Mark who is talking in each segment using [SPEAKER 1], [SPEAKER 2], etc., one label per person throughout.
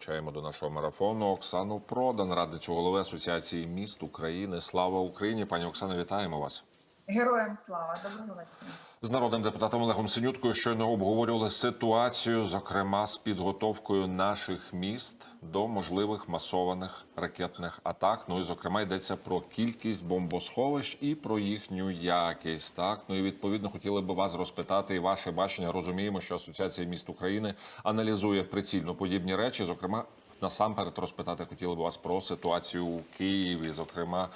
[SPEAKER 1] Залучаємо до нашого марафону Оксану Продан, радницю голови Асоціації міст України. Слава Україні! Пані Оксано, вітаємо вас.
[SPEAKER 2] Героям слава, доброго вечора.
[SPEAKER 1] З народним депутатом Олегом Синюткою щойно обговорювали ситуацію, зокрема з підготовкою наших міст до можливих масованих ракетних атак. Ну і зокрема йдеться про кількість бомбосховищ і про їхню якість. Так ну і відповідно хотіли би вас розпитати і ваше бачення. Розуміємо, що Асоціація міст України аналізує прицільно подібні речі, зокрема. Насамперед розпитати хотіли б вас про ситуацію у Києві. Зокрема,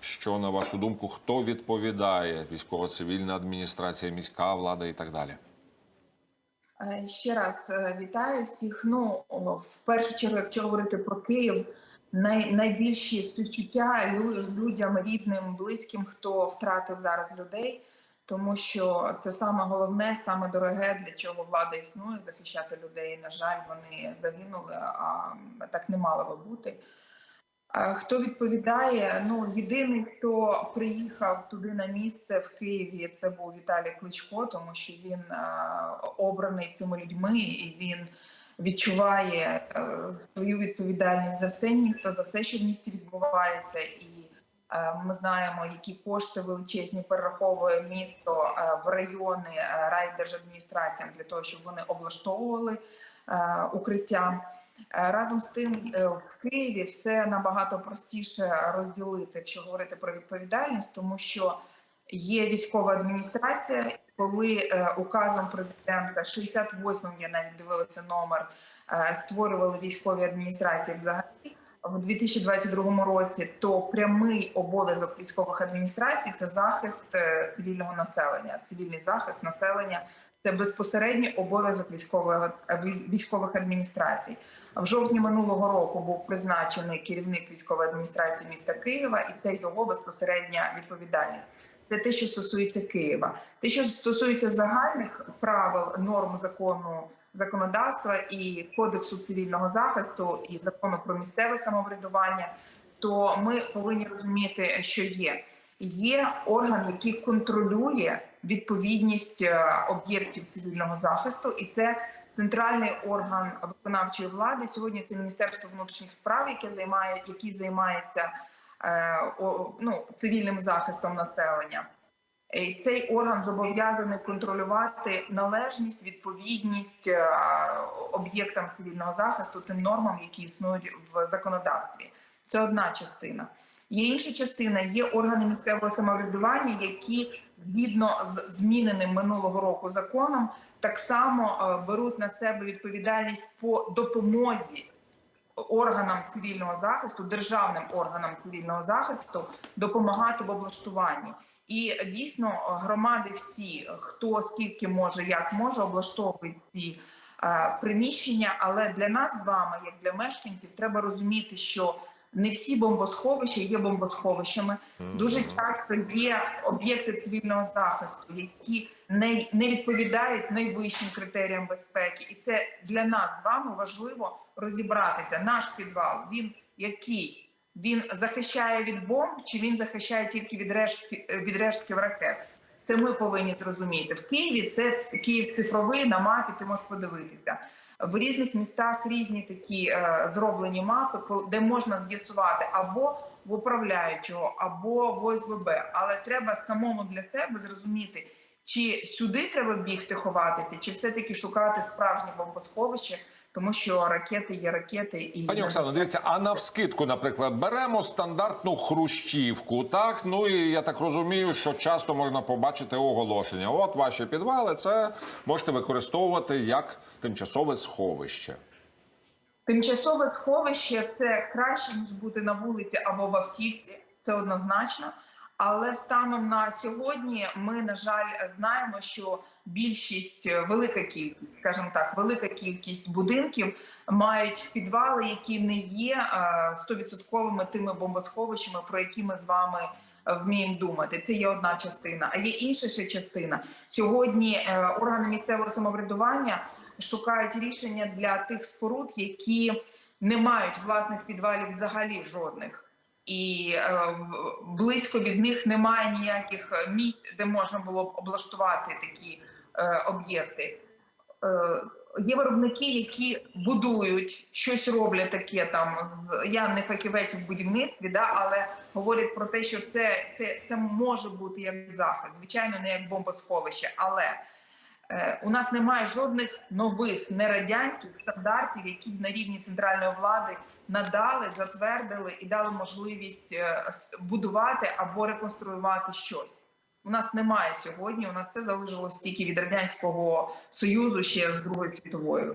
[SPEAKER 1] що на вашу думку, хто відповідає військово-цивільна адміністрація, міська влада і так далі?
[SPEAKER 2] Е, Ще раз е, вітаю всіх. Ну в першу чергу, якщо говорити про Київ, най, найбільші співчуття людям рідним, близьким, хто втратив зараз людей, тому що це саме головне, саме дороге, для чого влада існує, захищати людей. На жаль, вони загинули, а так не мало би бути. Хто відповідає? Ну єдиний, хто приїхав туди на місце в Києві, це був Віталій Кличко, тому що він е, обраний цими людьми і він відчуває е, свою відповідальність за все місто, за все, що в місті відбувається, і е, ми знаємо, які кошти величезні перераховує місто в райони райдержадміністраціям для того, щоб вони облаштовували укриття. Е, Разом з тим, е, в Києві все набагато простіше розділити, якщо говорити про відповідальність, тому що є військова адміністрація. Коли е, указом президента 68 я навіть дивилася номер, створювали військові адміністрації взагалі в 2022 році, то прямий обов'язок військових адміністрацій це захист цивільного населення, цивільний захист населення. Це безпосередній обов'язок військових адміністрацій. В жовтні минулого року був призначений керівник військової адміністрації міста Києва, і це його безпосередня відповідальність. Це те, що стосується Києва. Те, що стосується загальних правил, норм закону законодавства і кодексу цивільного захисту і закону про місцеве самоврядування, то ми повинні розуміти, що є. Є орган, який контролює відповідність е, об'єктів цивільного захисту, і це центральний орган виконавчої влади. Сьогодні це Міністерство внутрішніх справ, яке займає, який займається е, о, ну, цивільним захистом населення. І цей орган зобов'язаний контролювати належність, відповідність е, об'єктам цивільного захисту тим нормам, які існують в законодавстві. Це одна частина. Є інша частина, є органи місцевого самоврядування, які згідно з зміненим минулого року законом так само е, беруть на себе відповідальність по допомозі органам цивільного захисту, державним органам цивільного захисту допомагати в облаштуванні. І дійсно громади всі, хто скільки може, як може, облаштовують ці е, приміщення. Але для нас з вами, як для мешканців, треба розуміти, що не всі бомбосховища є бомбосховищами. Дуже часто є об'єкти цивільного захисту, які не, не відповідають найвищим критеріям безпеки, і це для нас з вами важливо розібратися. Наш підвал він який? Він захищає від бомб, чи він захищає тільки від рештки від рештків ракет? Це ми повинні зрозуміти. В Києві це Київ цифровий на мапі. Ти можеш подивитися. В різних містах різні такі е, зроблені мапи, де можна з'ясувати або в управляючого, або в ОСВБ. Але треба самому для себе зрозуміти, чи сюди треба бігти ховатися, чи все-таки шукати справжнє бомбосховище, тому що ракети є ракети і
[SPEAKER 1] Пані Оксано, дивіться, а навскидку, наприклад, беремо стандартну хрущівку, так ну і я так розумію, що часто можна побачити оголошення. От ваші підвали, це можете використовувати як тимчасове сховище.
[SPEAKER 2] Тимчасове сховище це краще ніж бути на вулиці або в автівці. Це однозначно. Але станом на сьогодні ми, на жаль, знаємо, що більшість, е, велика кількість, скажімо так, велика кількість будинків мають підвали, які не є е, стовідсотковими тими бомбосховищами, про які ми з вами е, вміємо думати. Це є одна частина. А є інша ще частина. Сьогодні органи місцевого самоврядування шукають рішення для тих споруд, які не мають власних підвалів взагалі жодних. І е, близько від них немає ніяких місць, де можна було б облаштувати такі об'єкти. Е, Є виробники, які будують щось роблять таке там з я не фахівець у будівництві, да, але говорять про те, що це, це, це може бути як захист, звичайно, не як бомбосховище, але е, у нас немає жодних нових нерадянських стандартів, які б на рівні центральної влади надали, затвердили і дали можливість е, будувати або реконструювати щось. У нас немає сьогодні. У нас все залишилось тільки від радянського союзу ще з Другої світової.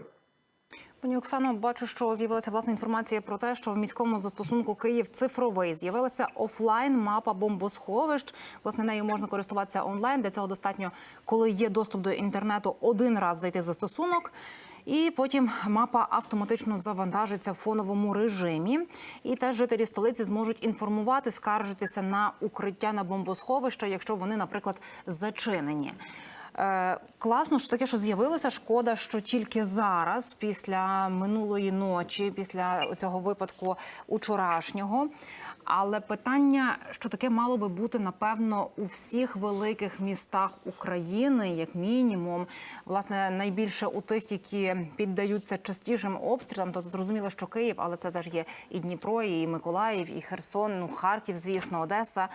[SPEAKER 3] Пані Оксано, бачу, що з'явилася власна інформація про те, що в міському застосунку Київ цифровий з'явилася офлайн мапа бомбосховищ. Власне, нею можна користуватися онлайн. Для цього достатньо, коли є доступ до інтернету, один раз зайти в застосунок. І потім мапа автоматично завантажиться в фоновому режимі. І теж жителі столиці зможуть інформувати, скаржитися на укриття на бомбосховища, якщо вони, наприклад, зачинені. Е, класно, що таке, що з'явилося. Шкода, що тільки зараз, після минулої ночі, після цього випадку учорашнього. Але питання, що таке мало би бути напевно у всіх великих містах України, як мінімум, власне, найбільше у тих, які піддаються частішим обстрілам. Тобто зрозуміло, що Київ, але це теж є і Дніпро, і Миколаїв, і Херсон, ну Харків, звісно, Одеса.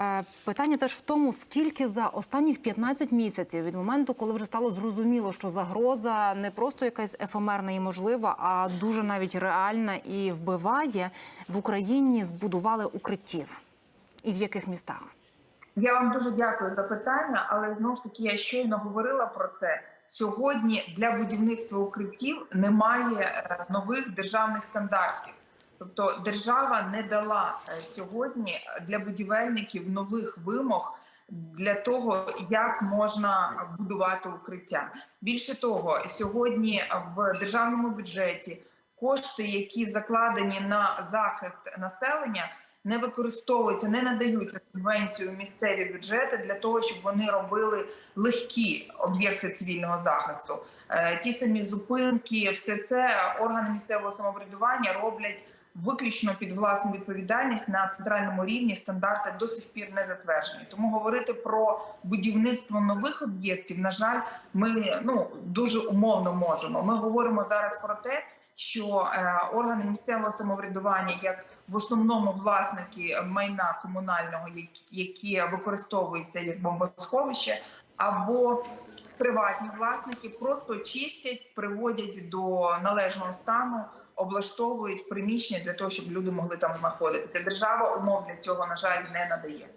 [SPEAKER 3] Е, Питання теж в тому, скільки за останніх 15 місяців від моменту, коли вже стало зрозуміло, що загроза не просто якась ефемерна і можлива, а дуже навіть реальна і вбиває в Україні збудували укриттів. І в яких містах?
[SPEAKER 2] Я вам дуже дякую за питання, але знову ж таки я щойно говорила про це. Сьогодні для будівництва укриттів немає е, нових державних стандартів. Тобто держава не дала е, сьогодні для будівельників нових вимог для того, як можна будувати укриття. Більше того, сьогодні в державному бюджеті кошти, які закладені на захист населення, не використовуються, не надаються субвенцію місцеві бюджети для того, щоб вони робили легкі об'єкти цивільного захисту. Е, Ті самі зупинки, все це органи місцевого самоврядування роблять виключно під власну відповідальність на центральному рівні. Стандарти до сих пір не затверджені. Тому говорити про будівництво нових об'єктів, на жаль, ми ну дуже умовно можемо. Ми говоримо зараз про те, що е, органи місцевого самоврядування, як в основному власники майна комунального, які- використовуються як бомбосховище, або приватні власники просто чистять, приводять до належного стану, облаштовують приміщення для того, щоб люди могли там знаходитися. Держава умов для цього на жаль не надає.